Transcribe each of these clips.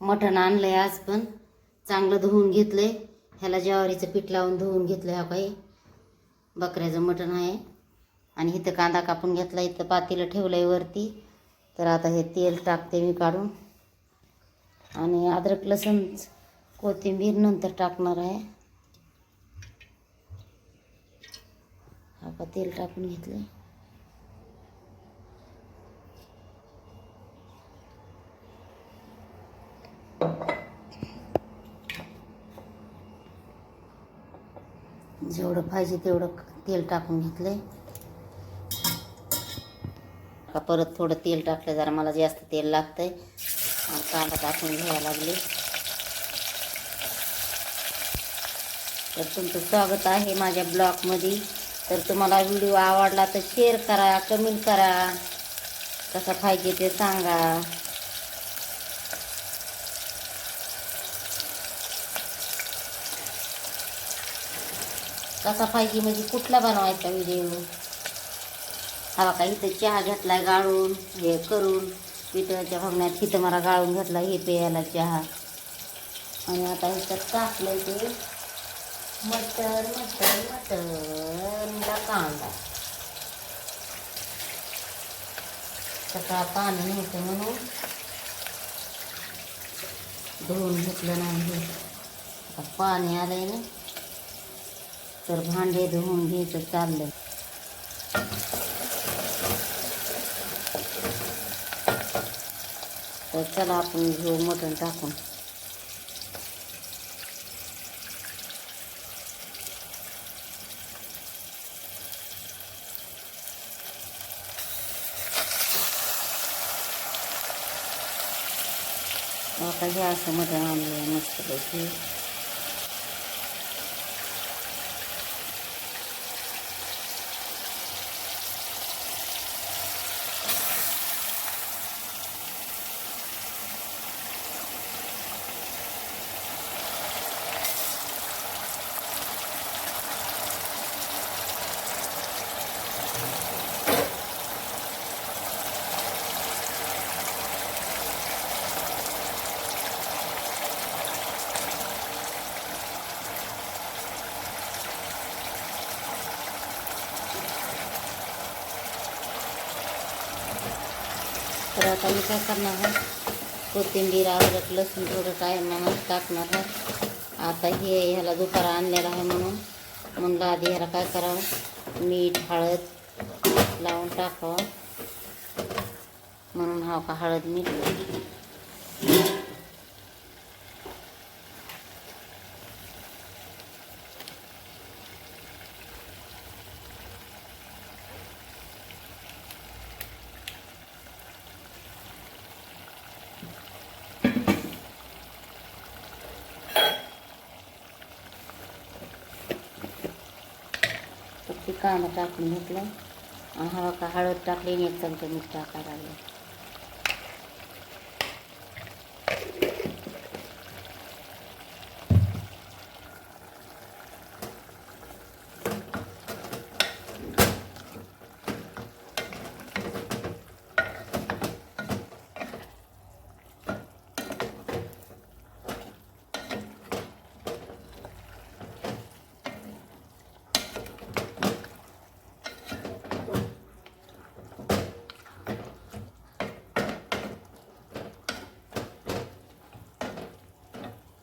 मटण आणलंय आज पण. चांगलं धुवून घेतलंय. ह्याला ज्वारीचं पीठ लावून धुवून घेतलं हा काही बकऱ्याचं मटण आहे. आणि इथं कांदा कापून घेतला इथं पातेलं ठेवलंय वरती. तर आता हे तेल टाकते मी काढून. आणि अद्रक लसूण कोथिंबीर नंतर टाकणार आहे. हा का तेल टाकून घेतलंय जेवढं पाहिजे तेवढं तेल टाकून घेतलं का परत थोडं तेल टाकलं जरा मला जास्त तेल लागतं आहे कांदा टाकून घ्यायला लागले. तर तुमचं स्वागत आहे माझ्या ब्लॉगमध्ये. तर तुम्हाला व्हिडिओ आवडला तर शेअर करा कमेंट करा. कसा पाहिजे ते सांगा. कसा पाहिजे म्हणजे कुठला बनवायचा व्हिडिओ हवा का इथं चहा घेतलाय गाळून हे करून पितळाच्या भगण्यात तिथं मला गाळून घेतला हे प्यायला चहा. आणि आता इथं टाकलंय ते मटर मटर मटर कांदा. सकाळ पाणी नव्हतं म्हणून धुवून घेतलं नाही हे. आता पाणी आलंय ना. तर भांडे धुवून घ्यायचं चाललं तर चला आपण घेऊ मटण टाकून. आता हे असं मटण आणलं मस्त पैकी तर आता मी काय करणार आहे? कोथिंबीर अद्रक लसूण थोडं काय म्हणून टाकणार आहे. आता हे ह्याला दुपारा आणलेलं आहे म्हणून. म्हणलं आधी ह्याला काय करावं? मीठ हळद लावून टाकावं. म्हणून हा का हळद मीठ. कांदा टाकून घेतला. हवा का हळद टाकली आणि एक चमचा मीठ टाकायला लागलं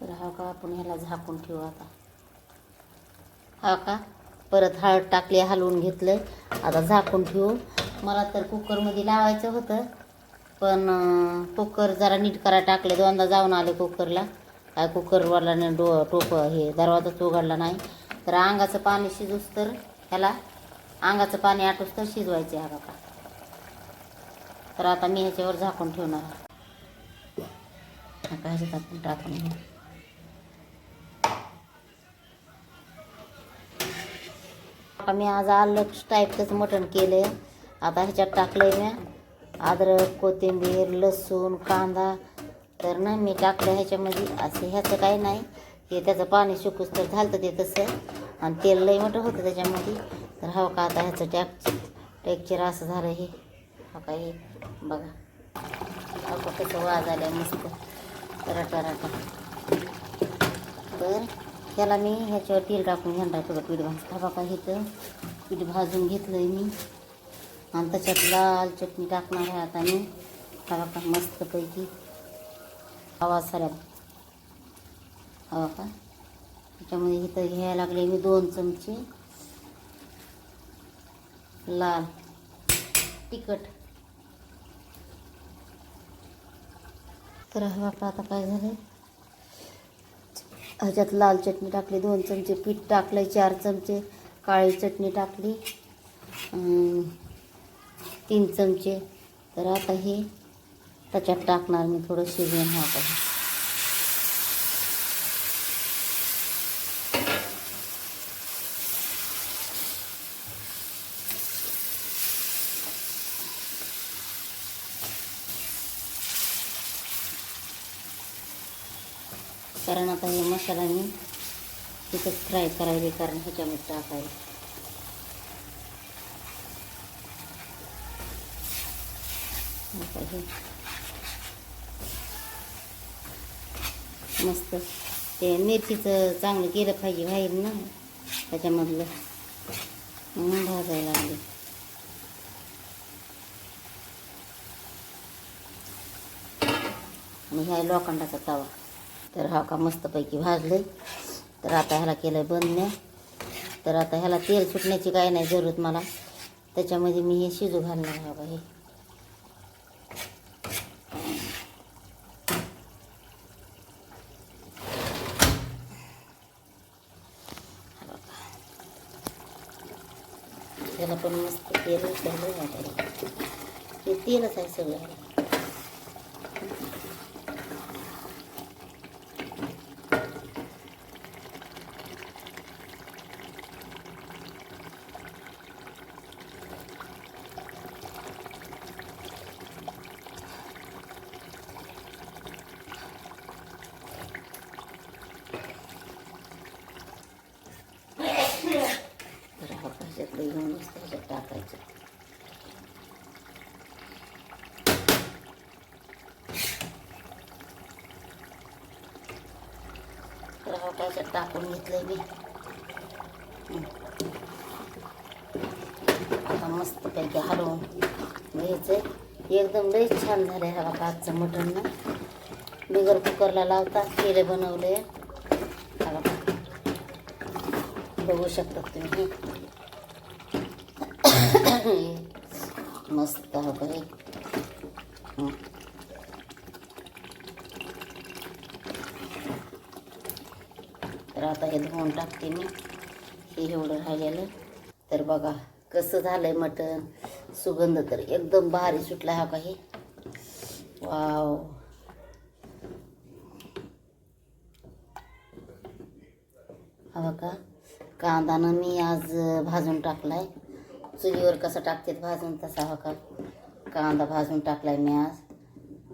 तर हा का आपण ह्याला झाकून ठेवू आता? हा का? परत हळद टाकली हलवून घेतलं आता झाकून ठेवू. मला तर कुकरमध्ये लावायचं होतं पण कुकर जरा नीट करा टाकले. दोनदा जाऊन आले कुकरला. काय कुकरवाला नाही डो टोप हे दरवाजाच उघडला नाही. तर अंगाचं पाणी शिजूस तर ह्याला अंगाचं पाणी आटूस तर शिजवायचे हा का तर आता मी ह्याच्यावर झाकून ठेवणार काय हा का आपण टाकून घेऊ. आता मी आज आलं टाईपचंच मटण केलं आता ह्याच्यात टाकलंय मी अद्रक कोथिंबीर लसूण कांदा. तर ना मी टाकलं ह्याच्यामध्ये. असं ह्याचं काही नाही. हे त्याचं पाणी सुकूस तर झालं ते तसं. आणि तेल लई मोठं होतं त्याच्यामध्ये. तर हवं का आता ह्याचं टॅक टेक्चर असं झालं हे. हो का हे? बघा. हो का कसं वाज आलं मस्त. रटा रटा तर त्याला मी ह्याच्यावर तेल टाकून घेणार थोडं पीठ भाज हा बघा इथं. पीठ भाजून घेतलं आहे मी. आणि त्याच्यात लाल चटणी टाकणार आहे आता मी. बघा मस्तपैकी. हवा साऱ्या हवा का त्याच्यामध्ये इथं घ्यायला लागले मी दोन चमचे. लाल. तिखट. तर हवा का आता काय झालं ह्याच्यात लाल चटणी टाकली दोन चमचे पीठ टाकलं चार चमचे काळी चटणी टाकली तीन चमचे. तर आता हे त्याच्यात टाकणार मी थोडं शिजवून हा कारण आता हे मसाला मी तिथंच फ्राय करायला कारण ह्याच्यामध्ये टाकायला. आता हे मस्त ते मिरचीचं चांगलं केलं पाहिजे बाहेर ना त्याच्यामधलं. म्हणून भाजायला लागले. आणि ह्या लोखंडाचा तवा. तर हा का मस्तपैकी भाजले तर आता ह्याला केलं बंद नाही तर आता ह्याला तेल सुटण्याची काय नाही जरूरत मला. त्याच्यामध्ये मी हे शिजू घालणार आहे बा हे. त्याला पण मस्त तेल झालं ते हे तेलच आहे सगळं ह्याला. तर हा ह्याच्यातलं घेऊन नुसतं ह्याच्यात टाकायचं तर हा टाकून घेतलंय मी. आता मस्तपैकी हलवून घ्यायचं एकदम लई छान झालं आहे हा आजचं मटण ना. बिगर कुकरला लावता केले बनवले. बघू. शकतात तुम्ही. मस्त हो का हे हं. तर आता हे धुवून टाकते मी. हे एवढं राहिलेलं. तर बघा कसं झालंय मटण. सुगंध तर एकदम भारी सुटला हा का हे. वाव. हा का कांदानं मी आज भाजून टाकलाय. चुलीवर कसं टाकतेत भाजून तसा हवं का कांदा भाजून टाकलाय मी आज.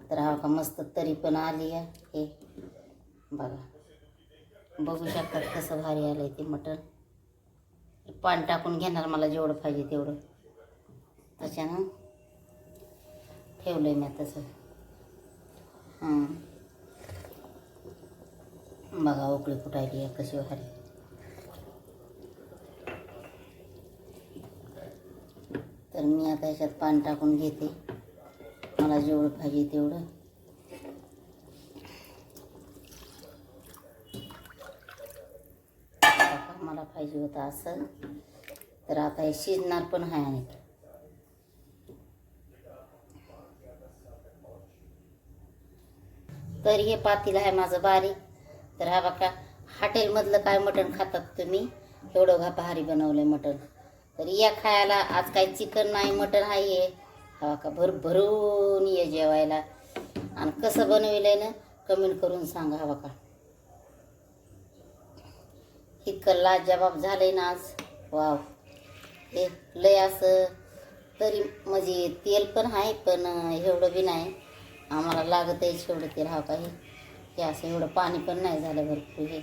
तर हवं का मस्त तरी पण आली आहे. हे बघा. बघू शकतात कसं भारी आलं आहे ते मटण. पाणी टाकून घेणार मला जेवढं पाहिजे तेवढं. त्याच्यानं ठेवलं आहे मी तसं. हां बघा उकळी फुटायली आहे कशी भारी. तर मी आता याच्यात पाणी टाकून घेते. मला जेवढं पाहिजे तेवढं. मला पाहिजे होतं असं. तर आता हे शिजणार पण आहे आणि. तर हे पातील आहे माझं बारीक. तर हा बघा हॉटेलमधलं काय मटण खातात तुम्ही? एवढं घा भारी बनवलंय मटण. तर या खायला आज काही चिकन नाही मटण आहे. हा का भरभरून ये जेवायला. आणि कसं बनविलंय ना कमेंट करून सांगा हा बघा. इतकं लाजबाब झालंय ना आज. वाव. हे लय असं तरी म्हणजे तेल पण आहे पण एवढं बी नाही. आम्हाला लागत आहे एवढं तेल हा काही. हे असं एवढं पाणी पण नाही झालं भरपूर हे.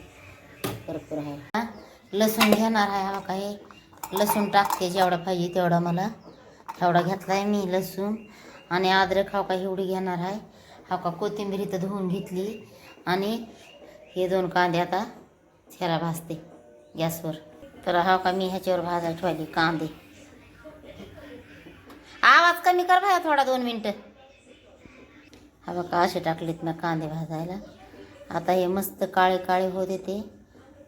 भरपूर आहे. हा? लसूण घेणार आहे हा काही. लसूण टाकते जेवढा पाहिजे तेवढा मला एवढा घेतला आहे मी लसूण. आणि अद्रक हा का एवढी घेणार आहे. हा का कोथिंबीर इथं धुवून घेतली. आणि हे दोन कांदे आता ह्याला भाजते. गॅसवर. तर हा का मी ह्याच्यावर भाजायला ठेवली कांदे. आवाज कमी कर भाया थोडा दोन मिनटं. हा बघा असे टाकलेत ना कांदे भाजायला. आता हे मस्त काळे काळे होत येते.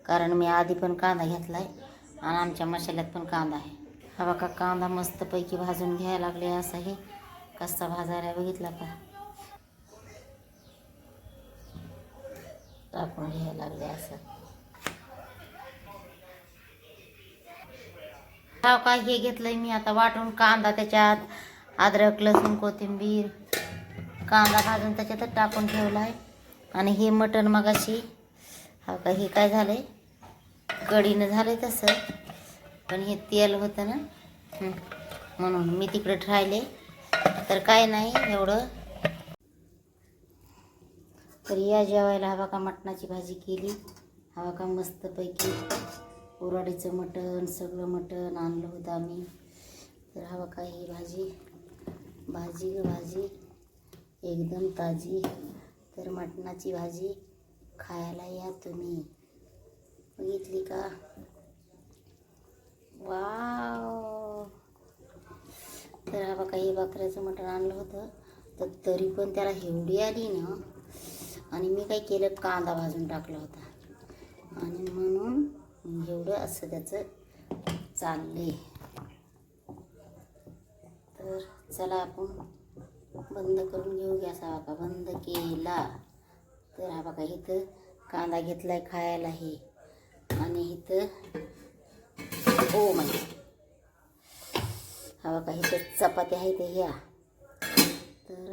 कारण मी आधी पण कांदा घेतला आहे आणि आमच्या मसाल्यात पण कांदा आहे. हा बघा कांदा मस्तपैकी भाजून घ्यायला लागले असं हे. कसा भाजायला बघितला का? टाकून घ्यायला लागले असं. हा काय हे घेतलंय मी आता वाटून कांदा त्याच्यात अद्रक लसूण कोथिंबीर कांदा भाजून त्याच्यातच टाकून ठेवलाय. आणि हे मटण मगाशी हा का हे काय झालंय? कढीनं झालंय तसं. पण हे तेल होतं ना म्हणून मी तिकडे राहिले. तर काय नाही एवढं. तर या जेवायला हवा का मटणाची भाजी केली? हवा का मस्तपैकी? उराडीचं मटण सगळं मटण आणलं होतं आम्ही. तर हवा का ही भाजी. भाजी भाजी. एकदम ताजी. तर मटणाची भाजी खायला या तुम्ही. बघितली का? वाव! तर हा बघा हे बकऱ्याचं मटण आणलं होतं. तर तरी पण त्याला एवढी आली ना. आणि मी काय केलं? कांदा भाजून टाकला होता. आणि म्हणून एवढं असं त्याचं चाललंय. तर चला आपण बंद करून घेऊ गॅस हा बघा बंद केला. तर हा बघा इथं कांदा घेतलाय खायला हे आणि इथं हो ओ म्हणजे हा बघा इथं चपात्या आहेत ह्या. तर